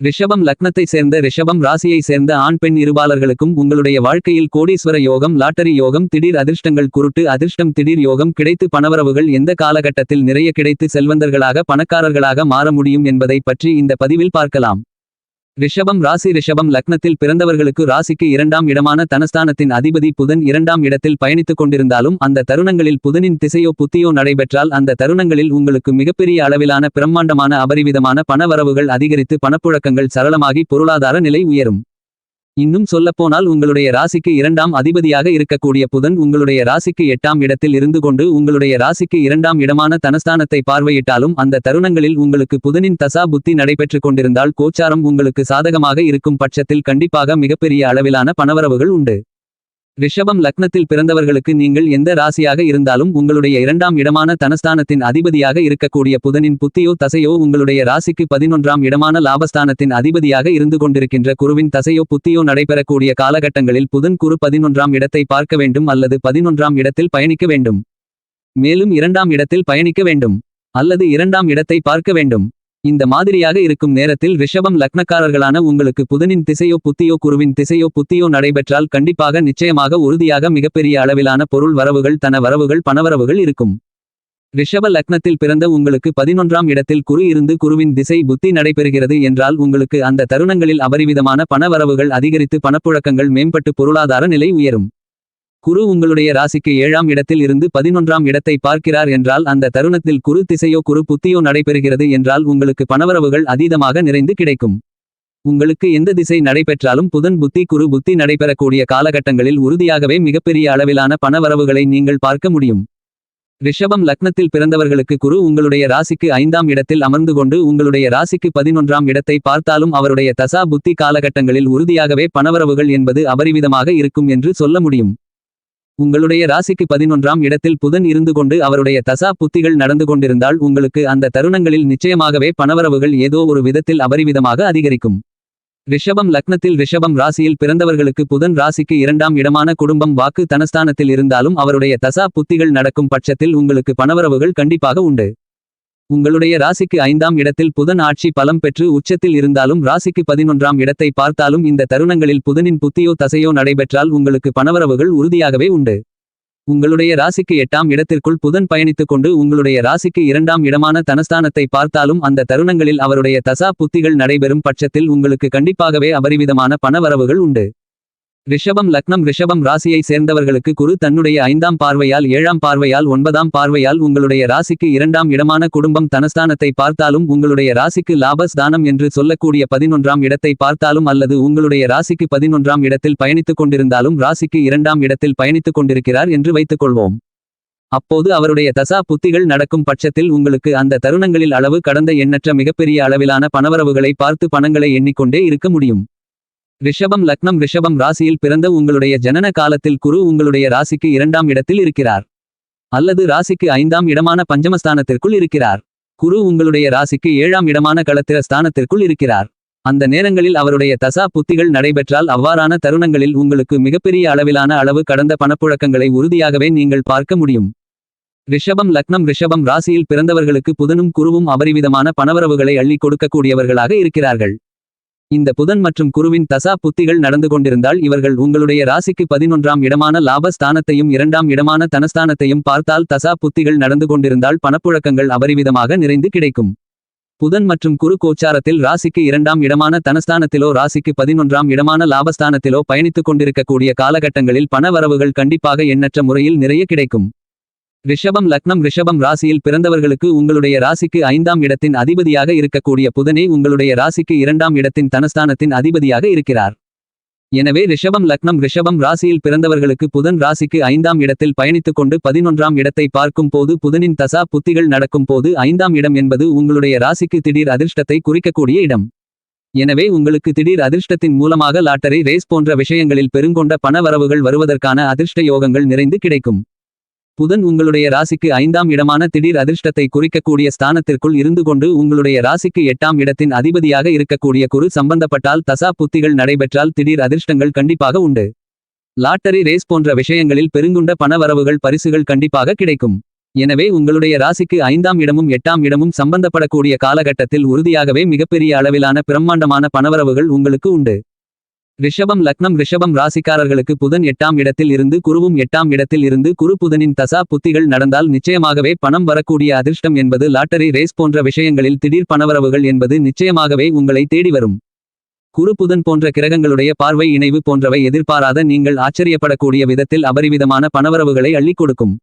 ரிஷபம் லக்னத்தை சேர்ந்த ரிஷபம் ராசியை சேர்ந்த ஆண் பெண் இருபாலர்களுக்கும் உங்களுடைய வாழ்க்கையில் கோடீஸ்வர யோகம் லாட்டரி யோகம் திடீர் அதிர்ஷ்டங்கள் குருட்டு அதிர்ஷ்டம் திடீர் யோகம் கிடைத்து பணவரவுகள் எந்த காலகட்டத்தில் நிறைய கிடைத்து செல்வந்தர்களாக பணக்காரர்களாக மாற முடியும் என்பதை பற்றி இந்த பதிவில் பார்க்கலாம். ரிஷபம் ராசி ரிஷபம் லக்னத்தில் பிறந்தவர்களுக்கு ராசிக்கு இரண்டாம் இடமான தனஸ்தானத்தின் அதிபதி புதன் இரண்டாம் இடத்தில் பயணித்துக் கொண்டிருந்தாலும் அந்த தருணங்களில் புதனின் திசையோ புத்தியோ நடைபெற்றால் அந்த தருணங்களில் உங்களுக்கு மிகப்பெரிய அளவிலான பிரம்மாண்டமான அபரிவிதமான பணவரவுகள் அதிகரித்து பணப்புழக்கங்கள் சரளமாகி பொருளாதார நிலை உயரும். இன்னும் சொல்லப்போனால் உங்களுடைய ராசிக்கு இரண்டாம் அதிபதியாக இருக்கக்கூடிய புதன் உங்களுடைய ராசிக்கு எட்டாம் இடத்தில் இருந்து கொண்டு உங்களுடைய ராசிக்கு இரண்டாம் இடமான தனஸ்தானத்தை பார்வையிட்டாலும் அந்த தருணங்களில் உங்களுக்கு புதனின் தசா புத்தி நடைபெற்றுக் கொண்டிருந்தால் கோச்சாரம் உங்களுக்கு சாதகமாக இருக்கும் பட்சத்தில் கண்டிப்பாக மிகப்பெரிய அளவிலான பணவரவுகள் உண்டு. ரிஷபம் லக்னத்தில் பிறந்தவர்களுக்கு நீங்கள் எந்த ராசியாக இருந்தாலும் உங்களுடைய இரண்டாம் இடமான தனஸ்தானத்தின் அதிபதியாக இருக்கக்கூடிய புதனின் புத்தியோ தசையோ உங்களுடைய ராசிக்கு பதினொன்றாம் இடமான லாபஸ்தானத்தின் அதிபதியாக இருந்து கொண்டிருக்கின்ற குருவின் தசையோ புத்தியோ நடைபெறக்கூடிய காலகட்டங்களில் புதன் குரு பதினொன்றாம் இடத்தை பார்க்க வேண்டும் அல்லது பதினொன்றாம் இடத்தில் பயணிக்க வேண்டும். மேலும் இரண்டாம் இடத்தில் பயணிக்க வேண்டும். அல்லது இரண்டாம் இடத்தை பார்க்க வேண்டும். இந்த மாதிரியாக இருக்கும் நேரத்தில் ரிஷபம் லக்னக்காரர்களான உங்களுக்கு புதனின் திசையோ புத்தியோ குருவின் திசையோ புத்தியோ நடைபெற்றால் கண்டிப்பாக நிச்சயமாக உறுதியாக மிகப்பெரிய அளவிலான பொருள் வரவுகள் தன வரவுகள் பணவரவுகள் இருக்கும். ரிஷப லக்னத்தில் பிறந்த உங்களுக்கு பதினொன்றாம் இடத்தில் குரு இருந்து குருவின் திசை புத்தி நடைபெறுகிறது என்றால் உங்களுக்கு அந்த தருணங்களில் அபரிவிதமான பணவரவுகள் அதிகரித்து பணப்புழக்கங்கள் மேம்பட்டு பொருளாதார நிலை உயரும். குரு உங்களுடைய ராசிக்கு ஏழாம் இடத்தில் இருந்து பதினொன்றாம் இடத்தை பார்க்கிறார் என்றால் அந்த தருணத்தில் குரு திசையோ குரு புத்தியோ நடைபெறுகிறது என்றால் உங்களுக்கு பணவரவுகள் அதீதமாக நிறைந்து கிடைக்கும். உங்களுக்கு எந்த திசை நடைபெற்றாலும் புதன் புத்தி குரு புத்தி நடைபெறக்கூடிய காலகட்டங்களில் உறுதியாகவே மிகப்பெரிய அளவிலான பணவரவுகளை நீங்கள் பார்க்க முடியும். ரிஷபம் லக்னத்தில் பிறந்தவர்களுக்கு குரு உங்களுடைய ராசிக்கு ஐந்தாம் இடத்தில் அமர்ந்து கொண்டு உங்களுடைய ராசிக்கு பதினொன்றாம் இடத்தை பார்த்தாலும் அவருடைய தசா புத்தி காலகட்டங்களில் உறுதியாகவே பணவரவுகள் என்பது அபரிவிதமாக இருக்கும் என்று சொல்ல முடியும். உங்களுடைய ராசிக்கு பதினொன்றாம் இடத்தில் புதன் இருந்து கொண்டு அவருடைய தசா புத்திகள் நடந்து கொண்டிருந்தால் உங்களுக்கு அந்த தருணங்களில் நிச்சயமாகவே பணவரவுகள் ஏதோ ஒரு விதத்தில் அபரிவிதமாக அதிகரிக்கும். ரிஷபம் லக்னத்தில் ரிஷபம் ராசியில் பிறந்தவர்களுக்கு புதன் ராசிக்கு இரண்டாம் இடமான குடும்பம் வாக்கு தனஸ்தானத்தில் இருந்தாலும் அவருடைய தசா புத்திகள் நடக்கும் பட்சத்தில் உங்களுக்கு பணவரவுகள் கண்டிப்பாக உண்டு. உங்களுடைய ராசிக்கு ஐந்தாம் இடத்தில் புதன் ஆட்சி பலம் பெற்று உச்சத்தில் இருந்தாலும் ராசிக்கு பதினொன்றாம் இடத்தை பார்த்தாலும் இந்த தருணங்களில் புதனின் புத்தியோ தசையோ நடைபெற்றால் உங்களுக்கு பணவரவுகள் உறுதியாகவே உண்டு. உங்களுடைய ராசிக்கு எட்டாம் இடத்திற்குள் புதன் பயணித்துக் கொண்டு உங்களுடைய ராசிக்கு இரண்டாம் இடமான தனஸ்தானத்தை பார்த்தாலும் அந்த தருணங்களில் அவருடைய தசா புத்திகள் நடைபெறும் பட்சத்தில் உங்களுக்கு கண்டிப்பாகவே அபரிவிதமான பணவரவுகள் உண்டு. ரிஷபம் லக்னம் ரிஷபம் ராசியை சேர்ந்தவர்களுக்கு குரு தன்னுடைய ஐந்தாம் பார்வையால் ஏழாம் பார்வையால் ஒன்பதாம் பார்வையால் உங்களுடைய ராசிக்கு இரண்டாம் இடமான குடும்பம் தனஸ்தானத்தை பார்த்தாலும் உங்களுடைய ராசிக்கு லாபஸ்தானம் என்று சொல்லக்கூடிய பதினொன்றாம் இடத்தை பார்த்தாலும் அல்லது உங்களுடைய ராசிக்கு பதினொன்றாம் இடத்தில் பயணித்துக் கொண்டிருந்தாலும் ராசிக்கு இரண்டாம் இடத்தில் பயணித்துக் கொண்டிருக்கிறார் என்று வைத்துக் கொள்வோம் அப்போது அவருடைய தசா புத்திகள் நடக்கும் பட்சத்தில் உங்களுக்கு அந்த தருணங்களில் அளவு கடந்த எண்ணற்ற மிகப்பெரிய அளவிலான பணவரவுகளை பார்த்து பணங்களை எண்ணிக்கொண்டே இருக்க முடியும். ரிஷபம் லக்னம் ரிஷபம் ராசியில் பிறந்த உங்களுடைய ஜனன காலத்தில் குரு உங்களுடைய ராசிக்கு இரண்டாம் இடத்தில் இருக்கிறார். அல்லது ராசிக்கு ஐந்தாம் இடமான பஞ்சமஸ்தானத்திற்குள் இருக்கிறார். குரு உங்களுடைய ராசிக்கு ஏழாம் இடமான களத்திர ஸ்தானத்திற்குள் இருக்கிறார். அந்த நேரங்களில் அவருடைய தசா புத்திகள் நடைபெற்றால் அவ்வாறான தருணங்களில் உங்களுக்கு மிகப்பெரிய அளவிலான அளவு கடந்த பணப்புழக்கங்களை உறுதியாகவே நீங்கள் பார்க்க முடியும். ரிஷபம் லக்னம் ரிஷபம் ராசியில் பிறந்தவர்களுக்கு புதனும் குருவும் அபரிவிதமான பணவரவுகளை அள்ளிக் கொடுக்கக்கூடியவர்களாக இருக்கிறார்கள். இந்த புதன் மற்றும் குருவின் தசா புத்திகள் நடந்து கொண்டிருந்தால் இவர்கள் உங்களுடைய ராசிக்கு பதினொன்றாம் இடமான லாபஸ்தானத்தையும் இரண்டாம் இடமான தனஸ்தானத்தையும் பார்த்தால் தசா புத்திகள் நடந்து கொண்டிருந்தால் பணப்புழக்கங்கள் அபரிவிதமாக நிறைந்து கிடைக்கும். புதன் மற்றும் குரு கோச்சாரத்தில் ராசிக்கு இரண்டாம் இடமான தனஸ்தானத்திலோ ராசிக்கு பதினொன்றாம் இடமான லாபஸ்தானத்திலோ பயணித்துக் கொண்டிருக்கக்கூடிய காலகட்டங்களில் பண வரவுகள் கண்டிப்பாக எண்ணற்ற முறையில் நிறைய கிடைக்கும். ரிஷபம் லக்னம் ரிஷபம் ராசியில் பிறந்தவர்களுக்கு உங்களுடைய ராசிக்கு ஐந்தாம் இடத்தின் அதிபதியாக இருக்கக்கூடிய புதனே உங்களுடைய ராசிக்கு இரண்டாம் இடத்தின் தனஸ்தானத்தின் அதிபதியாக இருக்கிறார். எனவே ரிஷபம் லக்னம் ரிஷபம் ராசியில் பிறந்தவர்களுக்கு புதன் ராசிக்கு ஐந்தாம் இடத்தில் பயணித்துக் கொண்டு பதினொன்றாம் இடத்தை பார்க்கும் போது புதனின் தசா புத்திகள் நடக்கும் போது ஐந்தாம் இடம் என்பது உங்களுடைய ராசிக்கு திடீர் அதிர்ஷ்டத்தை குறிக்கக்கூடிய இடம். எனவே உங்களுக்கு திடீர் அதிர்ஷ்டத்தின் மூலமாக லாட்டரி ரேஸ் போன்ற விஷயங்களில் பெருங்கொண்ட பணவரவுகள் வருவதற்கான அதிர்ஷ்ட யோகங்கள் நிறைந்து கிடைக்கும். புதன் உங்களுடைய ராசிக்கு ஐந்தாம் இடமான திடீர் அதிர்ஷ்டத்தை குறிக்கக்கூடிய ஸ்தானத்திற்குள் இருந்து கொண்டு உங்களுடைய ராசிக்கு எட்டாம் இடத்தின் அதிபதியாக இருக்கக்கூடிய குரு சம்பந்தப்பட்டால் தசா புத்திகள் நடைபெற்றால் திடீர் அதிர்ஷ்டங்கள் கண்டிப்பாக உண்டு. லாட்டரி ரேஸ் போன்ற விஷயங்களில் பெருங்குண்ட பணவரவுகள் பரிசுகள் கண்டிப்பாக கிடைக்கும். எனவே உங்களுடைய ராசிக்கு ஐந்தாம் இடமும் எட்டாம் இடமும் சம்பந்தப்படக்கூடிய காலகட்டத்தில் உறுதியாகவே மிகப்பெரிய அளவிலான பிரம்மாண்டமான பணவரவுகள் உங்களுக்கு உண்டு. ரிஷபம் லக்னம் ரிஷபம் ராசிக்காரர்களுக்கு புதன் எட்டாம் இடத்தில் இருந்து குருவும் எட்டாம் இடத்தில் இருந்து குரு புதனின் தசா புத்திகள் நடந்தால் நிச்சயமாகவே பணம் வரக்கூடிய அதிர்ஷ்டம் என்பது லாட்டரி ரேஸ் போன்ற விஷயங்களில் திடீர் பணவரவுகள் என்பது நிச்சயமாகவே உங்களை தேடி வரும். குரு புதன் போன்ற கிரகங்களுடைய பார்வை இணைவு போன்றவை எதிர்பாராத நீங்கள் ஆச்சரியப்படக்கூடிய விதத்தில் அபரிவிதமான பணவரவுகளை அள்ளிக் கொடுக்கும்.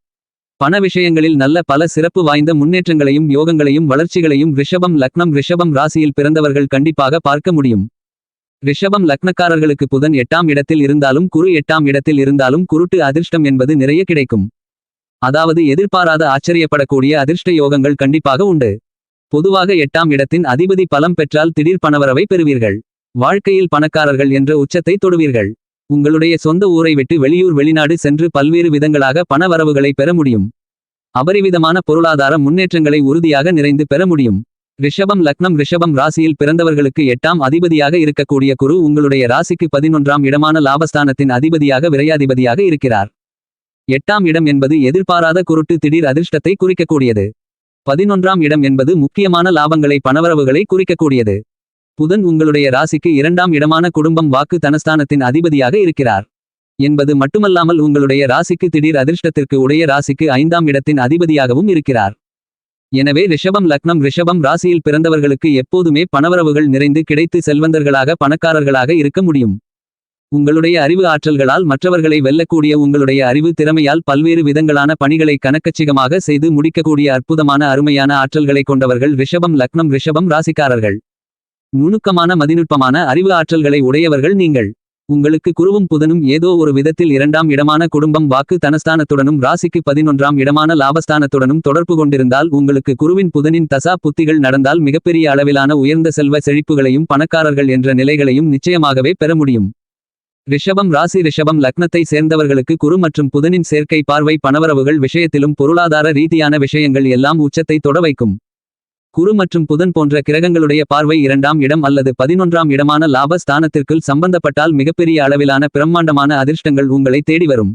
பண விஷயங்களில் நல்ல பல சிறப்பு வாய்ந்த முன்னேற்றங்களையும் யோகங்களையும் வளர்ச்சிகளையும் ரிஷபம் லக்னம் ரிஷபம் ராசியில் பிறந்தவர்கள் கண்டிப்பாக பார்க்க முடியும். ரிஷபம் லக்னக்காரர்களுக்கு புதன் எட்டாம் இடத்தில் இருந்தாலும் குரு எட்டாம் இடத்தில் இருந்தாலும் குருட்டு அதிர்ஷ்டம் என்பது நிறைய கிடைக்கும். அதாவது எதிர்பாராத ஆச்சரியப்படக்கூடிய அதிர்ஷ்ட யோகங்கள் கண்டிப்பாக உண்டு. பொதுவாக எட்டாம் இடத்தின் அதிபதி பலம் பெற்றால் திடீர் பணவரவை பெறுவீர்கள். வாழ்க்கையில் பணக்காரர்கள் என்ற உச்சத்தை தொடுவீர்கள். உங்களுடைய சொந்த ஊரை விட்டு வெளியூர் வெளிநாடு சென்று பல்வேறு விதங்களாக பண வரவுகளை பெற முடியும். அபரிவிதமான பொருளாதார முன்னேற்றங்களை உறுதியாக நிறைந்து பெற முடியும். ரிஷபம் லக்னம் ரிஷபம் ராசியில் பிறந்தவர்களுக்கு எட்டாம் அதிபதியாக இருக்கக்கூடிய குரு உங்களுடைய ராசிக்கு பதினொன்றாம் இடமான லாபஸ்தானத்தின் அதிபதியாக விரையாதிபதியாக இருக்கிறார். எட்டாம் இடம் என்பது எதிர்பாராத குருட்டு திடீர் அதிர்ஷ்டத்தை குறிக்கக்கூடியது. பதினொன்றாம் இடம் என்பது முக்கியமான லாபங்களை பணவரவுகளை குறிக்கக்கூடியது. புதன் உங்களுடைய ராசிக்கு இரண்டாம் இடமான குடும்பம் வாக்கு தனஸ்தானத்தின் அதிபதியாக இருக்கிறார். என்பது மட்டுமல்லாமல் உங்களுடைய ராசிக்கு திடீர் அதிர்ஷ்டத்திற்கு உடைய ராசிக்கு ஐந்தாம் இடத்தின் அதிபதியாகவும் இருக்கிறார். எனவே ரிஷபம் லக்னம் ரிஷபம் ராசியில் பிறந்தவர்களுக்கு எப்போதுமே பணவரவுகள் நிறைந்து கிடைத்து செல்வந்தர்களாக பணக்காரர்களாக இருக்க முடியும். உங்களுடைய அறிவு ஆற்றல்களால் மற்றவர்களை வெல்லக்கூடிய உங்களுடைய அறிவு திறமையால் பல்வேறு விதங்களான பணிகளை கணக்கச்சிகமாக செய்து முடிக்கக்கூடிய அற்புதமான அருமையான ஆற்றல்களை கொண்டவர்கள் ரிஷபம் லக்னம் ரிஷபம் ராசிக்காரர்கள். நுணுக்கமான மதிநுட்பமான அறிவு ஆற்றல்களை உடையவர்கள் நீங்கள். உங்களுக்கு குருவும் புதனும் ஏதோ ஒரு விதத்தில் இரண்டாம் இடமான குடும்பம் வாக்கு தனஸ்தானத்துடனும் ராசிக்கு பதினொன்றாம் இடமான லாபஸ்தானத்துடனும் தொடர்பு கொண்டிருந்தால் உங்களுக்கு குருவின் புதனின் தசா புத்திகள் நடந்தால் மிகப்பெரிய அளவிலான உயர்ந்த செல்வ செழிப்புகளையும் பணக்காரர்கள் என்ற நிலைகளையும் நிச்சயமாகவே பெற முடியும். ரிஷபம் ராசி ரிஷபம் லக்னத்தை சேர்ந்தவர்களுக்கு குரு மற்றும் புதனின் சேர்க்கை பார்வை பணவரவுகள் விஷயத்திலும் பொருளாதார ரீதியான விஷயங்கள் எல்லாம் உச்சத்தை தொட வைக்கும். குரு மற்றும் புதன் போன்ற கிரகங்களுடைய பார்வை இரண்டாம் இடம் அல்லது பதினொன்றாம் இடமான லாப ஸ்தானத்திற்குள் சம்பந்தப்பட்டால் மிகப்பெரிய அளவிலான பிரம்மாண்டமான அதிர்ஷ்டங்கள் உங்களை தேடி வரும்.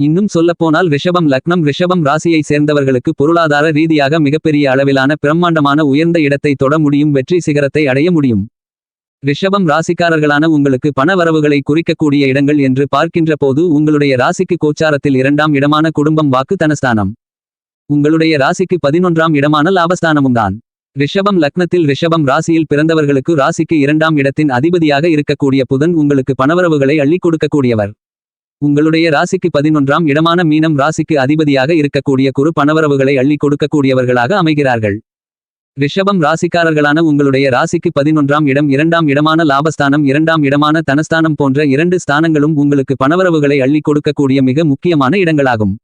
இன்னும் சொல்லப்போனால் ரிஷபம் லக்னம் ரிஷபம் ராசியை சேர்ந்தவர்களுக்கு பொருளாதார ரீதியாக மிகப்பெரிய அளவிலான பிரம்மாண்டமான உயர்ந்த இடத்தை தொட முடியும் வெற்றி சிகரத்தை அடைய முடியும். ரிஷபம் ராசிக்காரர்களான உங்களுக்கு பண வரவுகளை குறிக்கக்கூடிய இடங்கள் என்று பார்க்கின்ற போது உங்களுடைய ராசிக்கு கோச்சாரத்தில் இரண்டாம் இடமான குடும்பம் வாக்கு தனஸ்தானம். உங்களுடைய ராசிக்கு பதினொன்றாம் இடமான லாபஸ்தானமும் தான். ரிஷபம் லக்னத்தில் ரிஷபம் ராசியில் பிறந்தவர்களுக்கு ராசிக்கு இரண்டாம் இடத்தின் அதிபதியாக இருக்கக்கூடிய புதன் உங்களுக்கு பணவரவுகளை அள்ளிக் கொடுக்கக்கூடியவர். உங்களுடைய ராசிக்கு பதினொன்றாம் இடமான மீனம் ராசிக்கு அதிபதியாக இருக்கக்கூடிய குரு பணவரவுகளை அள்ளிக் கொடுக்கக்கூடியவர்களாக அமைகிறார்கள். ரிஷபம் ராசிக்காரர்களான உங்களுடைய ராசிக்கு பதினொன்றாம் இடம் இரண்டாம் இடமான லாபஸ்தானம் இரண்டாம் இடமான தனஸ்தானம் போன்ற இரண்டு ஸ்தானங்களும் உங்களுக்கு பணவரவுகளை அள்ளி கொடுக்கக்கூடிய மிக முக்கியமான இடங்களாகும்.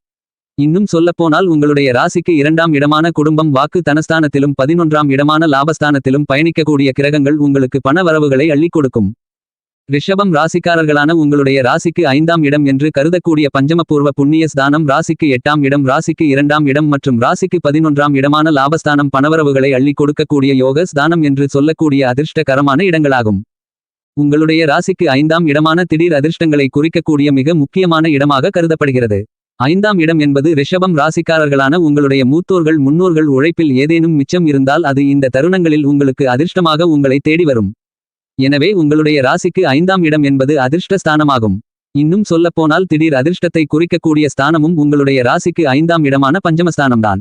இன்னும் சொல்லப்போனால் உங்களுடைய ராசிக்கு இரண்டாம் இடமான குடும்பம் வாக்கு தனஸ்தானத்திலும் பதினொன்றாம் இடமான லாபஸ்தானத்திலும் பயணிக்கக்கூடிய கிரகங்கள் உங்களுக்கு பண வரவுகளை அள்ளிக் கொடுக்கும். ரிஷபம் ராசிக்காரர்களான உங்களுடைய ராசிக்கு ஐந்தாம் இடம் என்று கருதக்கூடிய பஞ்சமபூர்வ புண்ணிய ஸ்தானம் ராசிக்கு எட்டாம் இடம் ராசிக்கு இரண்டாம் இடம் மற்றும் ராசிக்கு பதினொன்றாம் இடமான லாபஸ்தானம் பணவரவுகளை அள்ளி கொடுக்கக்கூடிய யோக ஸ்தானம் என்று சொல்லக்கூடிய அதிர்ஷ்டகரமான இடங்களாகும். உங்களுடைய ராசிக்கு ஐந்தாம் இடமான திடீர் அதிர்ஷ்டங்களை குறிக்கக்கூடிய மிக முக்கியமான இடமாக கருதப்படுகிறது. ஐந்தாம் இடம் என்பது ரிஷபம் ராசிக்காரர்களான உங்களுடைய மூத்தோர்கள் முன்னோர்கள் உழைப்பில் ஏதேனும் மிச்சம் இருந்தால் அது இந்த தருணங்களில் உங்களுக்கு அதிர்ஷ்டமாக உங்களை தேடி வரும். எனவே உங்களுடைய ராசிக்கு ஐந்தாம் இடம் என்பது அதிர்ஷ்ட ஸ்தானமாகும் இன்னும் சொல்லப்போனால் திடீர் அதிர்ஷ்டத்தை குறிக்கக்கூடிய ஸ்தானமும் உங்களுடைய ராசிக்கு ஐந்தாம் இடமான பஞ்சமஸ்தானம்தான்.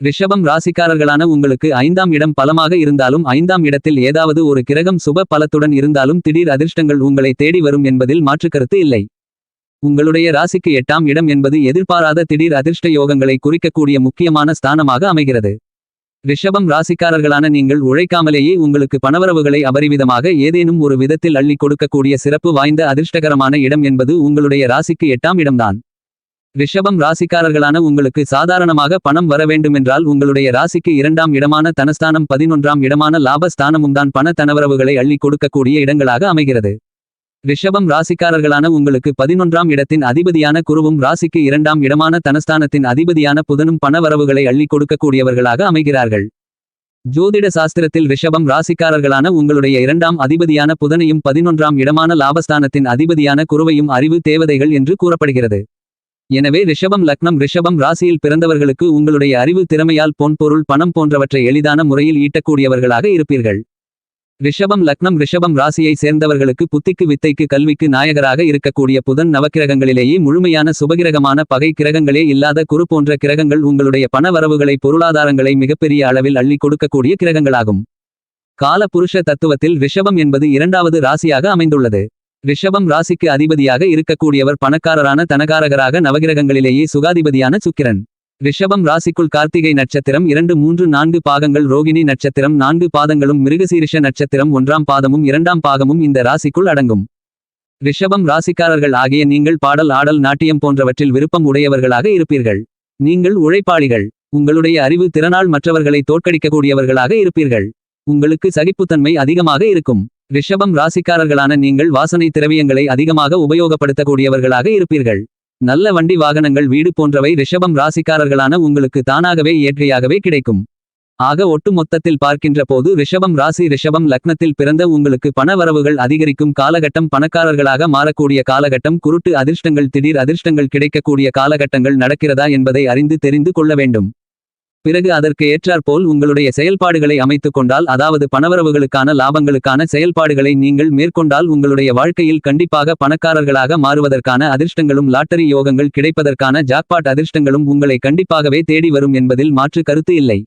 ரிஷபம் ராசிக்காரர்களான உங்களுக்கு ஐந்தாம் இடம் பலமாக இருந்தாலும் ஐந்தாம் இடத்தில் ஏதாவது ஒரு கிரகம் சுப பலத்துடன் இருந்தாலும் திடீர் அதிர்ஷ்டங்கள் உங்களை தேடி வரும் என்பதில் மாற்றுக்கருத்து இல்லை. உங்களுடைய ராசிக்கு எட்டாம் இடம் என்பது எதிர்பாராத திடீர் அதிர்ஷ்ட யோகங்களை குறிக்கக்கூடிய முக்கியமான ஸ்தானமாக அமைகிறது. ரிஷபம் ராசிக்காரர்களான நீங்கள் உழைக்காமலேயே உங்களுக்கு பணவரவுகளை அபரிவிதமாக ஏதேனும் ஒரு விதத்தில் அள்ளிக் கொடுக்கக்கூடிய சிறப்பு வாய்ந்த அதிர்ஷ்டகரமான இடம் என்பது உங்களுடைய ராசிக்கு எட்டாம் இடம்தான். ரிஷபம் ராசிக்காரர்களான உங்களுக்கு சாதாரணமாக பணம் வர வேண்டுமென்றால் உங்களுடைய ராசிக்கு இரண்டாம் இடமான தனஸ்தானம் பதினொன்றாம் இடமான லாபஸ்தானமும் தான் பண தனவரவுகளை அள்ளிக் கொடுக்கக்கூடிய இடங்களாக அமைகிறது. ரிஷபம் ராசிக்காரர்களான உங்களுக்கு பதினொன்றாம் இடத்தின் அதிபதியான குருவும் ராசிக்கு இரண்டாம் இடமான தனஸ்தானத்தின் அதிபதியான புதனும் பணவரவுகளை அள்ளி கொடுக்கக்கூடியவர்களாக அமைகிறார்கள். ஜோதிட சாஸ்திரத்தில் ரிஷபம் ராசிக்காரர்களான உங்களுடைய இரண்டாம் அதிபதியான புதனையும் பதினொன்றாம் இடமான லாபஸ்தானத்தின் அதிபதியான குருவையும் அறிவு தேவதைகள் என்று கூறப்படுகிறது. எனவே ரிஷபம் லக்னம் ரிஷபம் ராசியில் பிறந்தவர்களுக்கு உங்களுடைய அறிவு திறமையால் பொன்பொருள் பணம் போன்றவற்றை எளிதான முறையில் ஈட்டக்கூடியவர்களாக இருப்பீர்கள். ரிஷபம் லக்னம் ரிஷபம் ராசியை சேர்ந்தவர்களுக்கு புத்திக்கு வித்தைக்கு கல்விக்கு நாயகராக இருக்கக்கூடிய புதன் நவக்கிரகங்களிலேயே முழுமையான சுபகிரகமான பகை கிரகங்களே இல்லாத குரு போன்ற கிரகங்கள் உங்களுடைய பணவரவுகளை பொருளாதாரங்களை மிகப்பெரிய அளவில் அள்ளி கொடுக்கக்கூடிய கிரகங்களாகும். கால புருஷ தத்துவத்தில் ரிஷபம் என்பது இரண்டாவது ராசியாக அமைந்துள்ளது. ரிஷபம் ராசிக்கு அதிபதியாக இருக்கக்கூடியவர் பணக்காரரான தனகாரகராக நவகிரகங்களிலேயே சுகாதிபதியான சுக்கிரன். ரிஷபம் ராசிக்குள் கார்த்திகை நட்சத்திரம் இரண்டு மூன்று நான்கு பாகங்கள் ரோகிணி நட்சத்திரம் நான்கு பாதங்களும் மிருகசீரிஷ நட்சத்திரம் ஒன்றாம் பாதமும் இரண்டாம் பாகமும் இந்த ராசிக்குள் அடங்கும். ரிஷபம் ராசிக்காரர்கள் ஆகிய நீங்கள் பாடல் ஆடல் நாட்டியம் போன்றவற்றில் விருப்பம் உடையவர்களாக இருப்பீர்கள். நீங்கள் உழைப்பாளிகள். உங்களுடைய அறிவு திறனால் மற்றவர்களை தோற்கடிக்கக்கூடியவர்களாக இருப்பீர்கள். உங்களுக்கு சகிப்புத்தன்மை அதிகமாக இருக்கும். ரிஷபம் ராசிக்காரர்களான நீங்கள் வாசனை திரவியங்களை அதிகமாக உபயோகப்படுத்தக்கூடியவர்களாக இருப்பீர்கள். நல்ல வண்டி வாகனங்கள் வீடு போன்றவை ரிஷபம் ராசிக்காரர்களான உங்களுக்கு தானாகவே இயற்கையாகவே கிடைக்கும். ஆக ஒட்டு மொத்தத்தில் பார்க்கின்ற போது ரிஷபம் ராசி ரிஷபம் லக்னத்தில் பிறந்த உங்களுக்கு பண வரவுகள் அதிகரிக்கும் காலகட்டம் பணக்காரர்களாக மாறக்கூடிய காலகட்டம் குருட்டு அதிர்ஷ்டங்கள் திடீர் அதிர்ஷ்டங்கள் கிடைக்கக்கூடிய காலகட்டங்கள் நடக்கிறதா என்பதை அறிந்து தெரிந்து கொள்ள வேண்டும். பிறகு அதற்கு ஏற்றாற்போல் உங்களுடைய செயல்பாடுகளை அமைத்துக் கொண்டால் அதாவது பணவரவுகளுக்கான லாபங்களுக்கான செயல்பாடுகளை நீங்கள் மேற்கொண்டால் உங்களுடைய வாழ்க்கையில் கண்டிப்பாக பணக்காரர்களாக மாறுவதற்கான அதிர்ஷ்டங்களும் லாட்டரி யோகங்கள் கிடைப்பதற்கான ஜாக்பாட் அதிர்ஷ்டங்களும் உங்களை கண்டிப்பாகவே தேடி வரும் என்பதில் மாற்று கருத்து இல்லை.